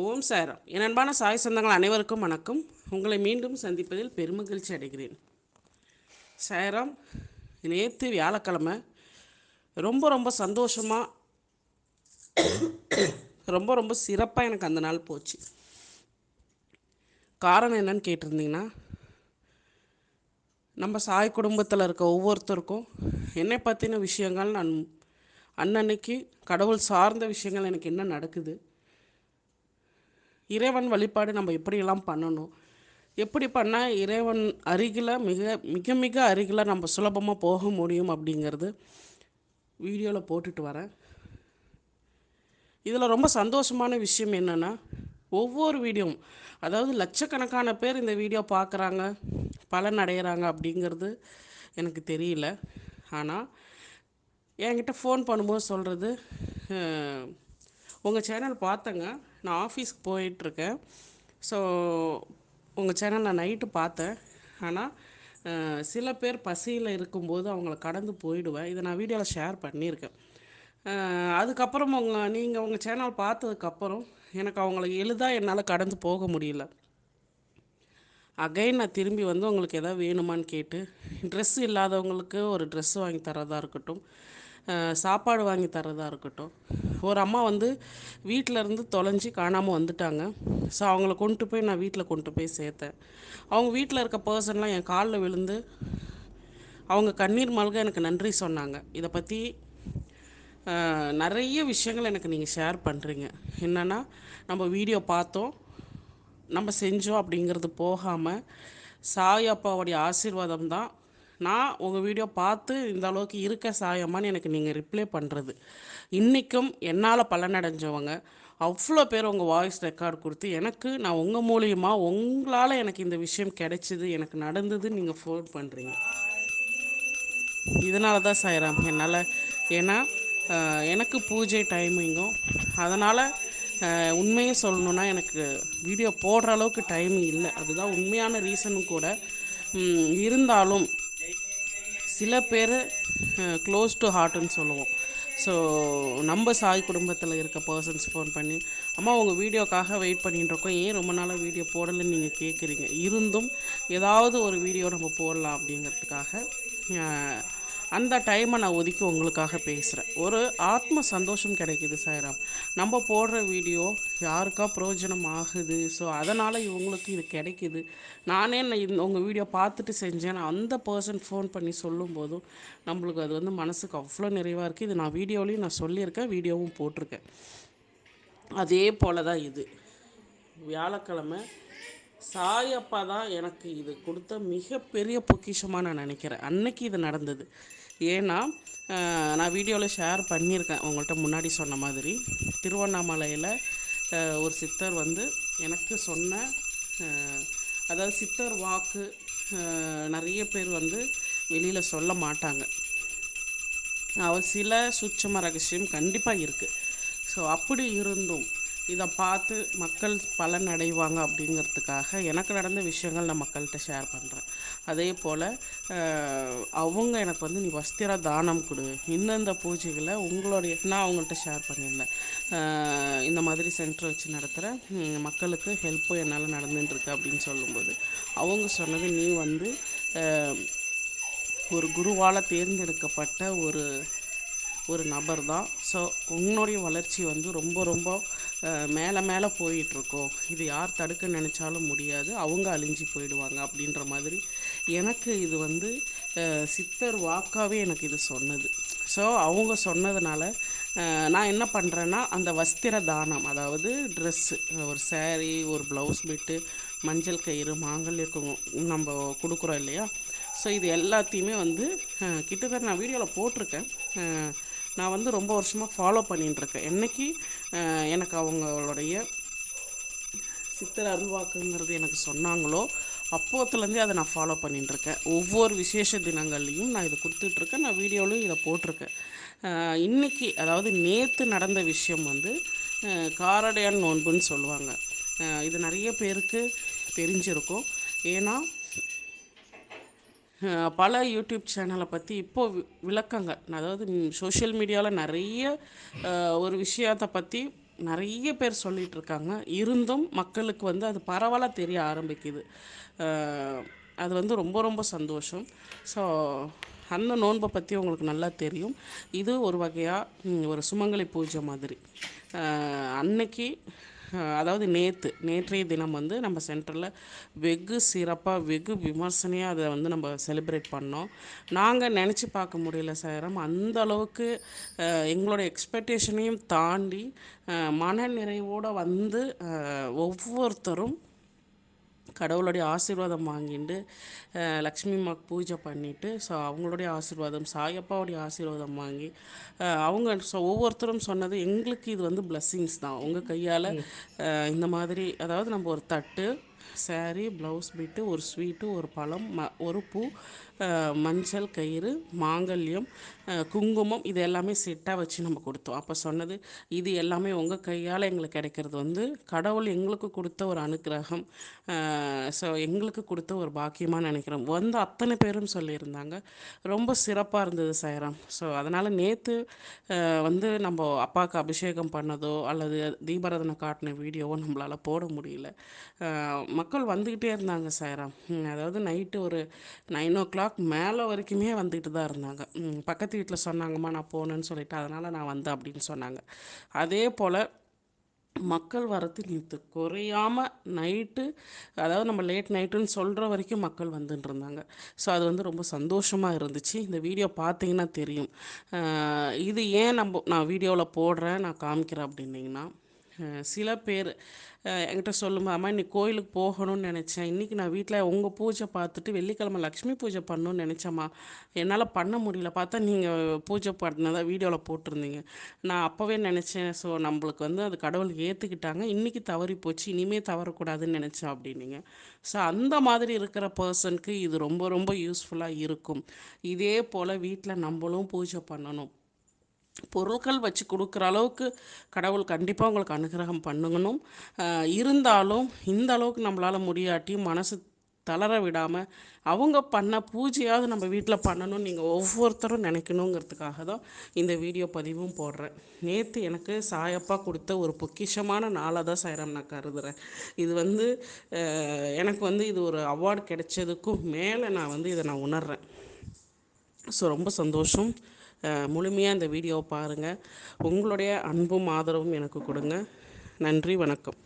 ஓம் சாய்ராம். என் அன்பான சாய் சொந்தங்கள் அனைவருக்கும் வணக்கம். உங்களை மீண்டும் சந்திப்பதில் பெருமகிழ்ச்சி அடைகிறேன். சாய்ராம் நேற்று வியாழக்கிழமை ரொம்ப ரொம்ப சந்தோஷமாக ரொம்ப ரொம்ப சிறப்பாக எனக்கு அந்த நாள் போச்சு. காரணம் என்னன்னு கேட்டிருந்தீங்கன்னா நம்ம சாய் குடும்பத்தில் இருக்க ஒவ்வொருத்தருக்கும் என்னை பற்றின விஷயங்கள் நான் அன்னன்னைக்கு கடவுள் சார்ந்த விஷயங்கள் எனக்கு என்ன நடக்குது இறைவன் வழிபாடு நம்ம எப்படியெல்லாம் பண்ணணும்? எப்படி பண்ணால் இறைவன் அருகில் மிக மிக மிக அருகில் நம்ம சுலபமாக போக முடியும் அப்படிங்கிறது வீடியோவில் போட்டுட்டு வரேன். இதில் ரொம்ப சந்தோஷமான விஷயம் என்னென்னா ஒவ்வொரு வீடியோவும் அதாவது லட்சக்கணக்கான பேர் இந்த வீடியோ பார்க்குறாங்க பலன் அடைகிறாங்க அப்படிங்கிறது எனக்கு தெரியல. ஆனால் என்கிட்ட ஃபோன் பண்ணும்போது சொல்கிறது உங்கள் சேனல் பார்த்தேங்க. நான் ஆஃபீஸ்க்கு போயிட்டுருக்கேன். ஸோ உங்கள் சேனல் நான் நைட்டு பார்த்தேன். ஆனால் சில பேர் பசியில் இருக்கும்போது அவங்கள கடந்து போயிடுவேன். இதை நான் வீடியோவில் ஷேர் பண்ணியிருக்கேன். அதுக்கப்புறம் உங்கள் நீங்கள் உங்கள் சேனல் பார்த்ததுக்கப்புறம் எனக்கு அவங்கள எளிதாக என்னால் கடந்து போக முடியல. அகைன் நான் திரும்பி வந்து உங்களுக்கு எதாவது வேணுமான்னு கேட்டு ட்ரெஸ் இல்லாதவங்களுக்கு ஒரு ட்ரெஸ் வாங்கி தரதா இருக்கட்டும். சாப்பாடு வாங்கி தர்றதாக இருக்கட்டும். ஒரு அம்மா வந்து வீட்டில் இருந்து தொலைஞ்சி காணாமல் வந்துட்டாங்க. ஸோ அவங்கள கொண்டு போய் நான் வீட்டில் கொண்டு போய் சேர்த்தேன். அவங்க வீட்டில் இருக்க பர்சன்லாம் என் காலில் விழுந்து அவங்க கண்ணீர் மல்க எனக்கு நன்றி சொன்னாங்க. இதை பற்றி நிறைய விஷயங்கள் எனக்கு நீங்கள் ஷேர் பண்ணுறீங்க என்னென்னா நம்ம வீடியோ பார்த்தோம். நம்ம செஞ்சோம் அப்படிங்கிறது போகாமல் சாய் அப்பாவுடைய ஆசீர்வாதம் தான் நான் உங்கள் வீடியோ பார்த்து இந்த அளவுக்கு இருக்க சாயம்மான்னு எனக்கு நீங்கள் ரிப்ளை பண்ணுறது இன்றைக்கும் என்னால் பலனடைஞ்சவங்க அவ்வளோ பேர் உங்கள் வாய்ஸ் ரெக்கார்ட் கொடுத்து எனக்கு நான் உங்கள் மூலியமாக உங்களால் எனக்கு இந்த விஷயம் கிடைச்சிது எனக்கு நடந்தது நீங்கள் ஃபோன் பண்ணுறீங்க இதனால தான் சாய்ராம் என்னால் ஏன்னா எனக்கு பூஜை டைமிங்கும் அதனால் உண்மையை சொல்லணுன்னா எனக்கு வீடியோ போடுற அளவுக்கு டைம் இல்லை. அதுதான் உண்மையான ரீசனும் கூட. இருந்தாலும் சில பேர் க்ளோஸ் டு ஹார்ட்டுன்னு சொல்லுவோம். ஸோ நம்ம சாய் குடும்பத்தில் இருக்க பர்சன்ஸ் ஃபோன் பண்ணி அம்மா உங்கள் வீடியோக்காக வெயிட் பண்ணிகிட்டு இருக்கோம். ஏன் ரொம்ப நாளாக வீடியோ போடலைன்னு நீங்கள் கேட்குறீங்க இருந்தும் ஏதாவது ஒரு வீடியோ நம்ம போடலாம் அப்படிங்கிறதுக்காக அந்த டைமை நான் ஒதுக்கி உங்களுக்காக பேசுகிறேன் ஒரு ஆத்ம சந்தோஷம் கிடைக்குது சாய்ராம். நம்ம போடுற வீடியோ யாருக்கா பிரயோஜனம் ஆகுது? ஸோ அதனால் இவங்களுக்கு இது கிடைக்குது. நானே நான் உங்கள் வீடியோ பார்த்துட்டு செஞ்சேன். அந்த பர்சன் ஃபோன் பண்ணி சொல்லும்போதும் நம்மளுக்கு அது வந்து மனசுக்கு அவ்வளோ நிறைவாக இருக்குது இது நான் வீடியோலையும் நான் சொல்லியிருக்கேன் வீடியோவும் போட்டிருக்கேன். அதே போல தான் இது. வியாழக்கிழமை சாயப்பா தான் எனக்கு இது கொடுத்த மிகப்பெரிய பொக்கிஷமாக நான் நினைக்கிறேன். அன்னைக்கு இது நடந்தது. ஏன்னா நான் வீடியோவில் ஷேர் பண்ணியிருக்கேன். உங்கள்கிட்ட முன்னாடி சொன்ன மாதிரி. திருவண்ணாமலையில் ஒரு சித்தர் வந்து எனக்கு சொன்ன அதாவது சித்தர் வாக்கு நிறைய பேர் வந்து வெளியில் சொல்ல மாட்டாங்க. அவர் சில சுட்சம ரகசியம் கண்டிப்பாக இருக்குது ஸோ அப்படி இருந்தும் இதை பார்த்து மக்கள் பலன் அடைவாங்க அப்படிங்கிறதுக்காக எனக்கு நடந்த விஷயங்கள் நான் மக்கள்கிட்ட ஷேர் பண்ணுறேன் அதே போல் அவங்க எனக்கு வந்து நீ வஸ்திர தானம் கொடு. இந்தந்த பூஜைகளை உங்களுடைய நான் அவங்கள்ட்ட ஷேர் பண்ணியிருந்தேன். இந்த மாதிரி சென்டர் வச்சு நடத்துகிற மக்களுக்கு ஹெல்ப்பும் என்னால் நடந்துட்டுருக்கு அப்படின்னு சொல்லும்போது அவங்க சொன்னது நீ வந்து ஒரு குருவால் தேர்ந்தெடுக்கப்பட்ட ஒரு ஒரு நபர் தான் ஸோ உன்னுடைய வளர்ச்சி வந்து ரொம்ப ரொம்ப மேலே மேலே போயிட்டுருக்கோம். இது யார் தடுக்க நினச்சாலும் முடியாது. அவங்க அழிஞ்சு போயிடுவாங்க அப்படின்ற மாதிரி எனக்கு இது வந்து சித்தர் வாக்காகவே எனக்கு இது சொன்னது. ஸோ அவங்க சொன்னதுனால நான் என்ன பண்ணுறேன்னா அந்த வஸ்திர தானம் அதாவது ட்ரெஸ்ஸு ஒரு saree ஒரு ப்ளவுஸ் பிட்டு மஞ்சள் கயிறு மாங்கல்ய நம்ம கொடுக்குறோம் இல்லையா? ஸோ இது எல்லாத்தையுமே வந்து கிட்டத்தட்ட நான் வீடியோவில் போட்டிருக்கேன். நான் வந்து ரொம்ப வருஷமாக ஃபாலோ பண்ணிட்டுருக்கேன் என்னைக்கு எனக்கு அவங்களுடைய சித்தர் அருள்வாக்குங்கிறது எனக்கு சொன்னாங்களோ அப்போத்துலேருந்தே அதை நான் ஃபாலோ பண்ணிட்டுருக்கேன் ஒவ்வொரு விசேஷ தினங்கள்லையும் நான் இதை கொடுத்துட்ருக்கேன். நான் வீடியோலையும் இதை போட்டிருக்கேன். இன்றைக்கி இன்னைக்கு அதாவது நேற்று நடந்த விஷயம் வந்து காரடையான் நோன்புன்னு சொல்லுவாங்க. இது நிறைய பேருக்கு தெரிஞ்சிருக்கும். ஏன்னா பல யூடியூப் சேனலை பற்றி இப்போ வி- விளக்கங்கள். அதாவது சோஷியல் மீடியாவில் நிறைய ஒரு விஷயத்தை பற்றி நிறைய பேர் சொல்லிகிட்டு இருக்காங்க. இருந்தும் மக்களுக்கு வந்து அது பரவலாக தெரிய ஆரம்பிக்குது. அது வந்து ரொம்ப ரொம்ப சந்தோஷம். ஸோ அந்த நோன்பை பற்றி உங்களுக்கு நல்லா தெரியும். இது ஒரு வகையாக ஒரு சுமங்கலி பூஜை மாதிரி. அன்னைக்கு அதாவது நேற்று நேற்றைய தினம் வந்து நம்ம சென்டரில் வெகு சிறப்பாக வெகு விமர்சனையாக அதை வந்து நம்ம செலிப்ரேட் பண்ணோம். நாங்கள் நினச்சி பார்க்க முடியல சேரம் அந்த அளவுக்கு எங்களோட எக்ஸ்பெக்டேஷனையும் தாண்டி மன நிறைவோடு வந்து ஒவ்வொருத்தரும் கடவுளுடைய ஆசீர்வாதம் வாங்கிட்டு லக்ஷ்மி அம்மாவுக்கு பூஜை பண்ணிவிட்டு ஸோ அவங்களுடைய ஆசீர்வாதம் சாயப்பாவுடைய ஆசீர்வாதம் வாங்கி அவங்க ஸோ ஒவ்வொருத்தரும் சொன்னது எங்களுக்கு இது வந்து பிளஸ்ஸிங்ஸ் தான். உங்கள் கையால் இந்த மாதிரி அதாவது நம்ம ஒரு தட்டு சாரீ ப்ளவுஸ் பிட்டு ஒரு ஸ்வீட்டு ஒரு பழம் ம ஒரு பூ மஞ்சள் கயிறு மாங்கல்யம் குங்குமம் இது எல்லாமே செட்டாக வச்சு நம்ம கொடுத்தோம். அப்போ சொன்னது இது எல்லாமே உங்கள் கையால் எங்களுக்கு கிடைக்கிறது வந்து கடவுள் எங்களுக்கு கொடுத்த ஒரு அனுகிரகம் ஸோ எங்களுக்கு கொடுத்த ஒரு பாக்கியமாக நினைக்கிறோம். வந்து அத்தனை பேரும் சொல்லியிருந்தாங்க. ரொம்ப சிறப்பாக இருந்தது சைரம் ஸோ அதனால் நேற்று வந்து நம்ம அப்பாவுக்கு அபிஷேகம் பண்ணதோ அல்லது தீபாரதனை காட்டின வீடியோவோ நம்மளால் போட முடியல. மக்கள் வந்துக்கிட்டே இருந்தாங்க சார் அதாவது நைட்டு ஒரு நைன் ஓ கிளாக் மேலே வரைக்குமே வந்துக்கிட்டு தான் இருந்தாங்க. பக்கத்து வீட்டில் சொன்னாங்கம்மா நான் போனேன்னு சொல்லிட்டு அதனால் நான் வந்தேன் அப்படின்னு சொன்னாங்க. அதே போல் மக்கள் வரத்து நேற்று குறையாமல் நைட்டு அதாவது நம்ம லேட் நைட்டுன்னு சொல்கிற வரைக்கும் மக்கள் வந்துட்டு இருந்தாங்க. ஸோ அது வந்து ரொம்ப சந்தோஷமாக இருந்துச்சு. இந்த வீடியோ பார்த்தீங்கன்னா தெரியும். இது ஏன் நம்ம நான் வீடியோவில் போடுறேன் நான் காமிக்கிறேன் அப்படின்னிங்கன்னா சில பேர் என்கிட்ட சொல்லுமா அம்மா இன்னைக்கு கோயிலுக்கு போகணும்னு நினச்சேன். இன்றைக்கி நான் வீட்டில் உங்கள் பூஜை பார்த்துட்டு வெள்ளிக்கிழமை லக்ஷ்மி பூஜை பண்ணணும்னு நினச்சேம்மா. என்னால் பண்ண முடியல. பார்த்தா நீங்கள் பூஜை பண்ணதாக வீடியோவில் போட்டிருந்தீங்க. நான் அப்போவே நினச்சேன். ஸோ நம்மளுக்கு வந்து அது கடவுள் ஏற்றுக்கிட்டாங்க இன்றைக்கி தவறி போச்சு. இனிமேல் தவறக்கூடாதுன்னு நினச்சேன் அப்படின்னீங்க. ஸோ அந்த மாதிரி இருக்கிற பர்சனுக்கு இது ரொம்ப ரொம்ப யூஸ்ஃபுல்லாக இருக்கும். இதே போல் வீட்டில் நம்மளும் பூஜை பண்ணணும். பொருட்கள் வச்சு கொடுக்குற அளவுக்கு கடவுள் கண்டிப்பாக உங்களுக்கு அனுகிரகம் பண்ணுங்கணும். இருந்தாலும் இந்த அளவுக்கு நம்மளால் முடியாட்டி மனசு தளர விடாமல் அவங்க பண்ண பூஜையாவது நம்ம வீட்டில் பண்ணணும் நீங்கள் ஒவ்வொருத்தரும் நினைக்கணுங்கிறதுக்காக தான் இந்த வீடியோ பதிவும் போடுறேன். நேற்று எனக்கு சாயப்பா கொடுத்த ஒரு பொக்கிஷமான நாளாக தான் சாயிரம் நான் கருதுகிறேன் இது வந்து எனக்கு வந்து இது ஒரு அவார்டு கிடைச்சதுக்கும் மேலே நான் வந்து இதை நான் உணர்கிறேன் ஸோ ரொம்ப சந்தோஷம். முழுமையாக இந்த வீடியோவை பாருங்கள் உங்களுடைய அன்பும் ஆதரவும் எனக்கு கொடுங்க. நன்றி வணக்கம்.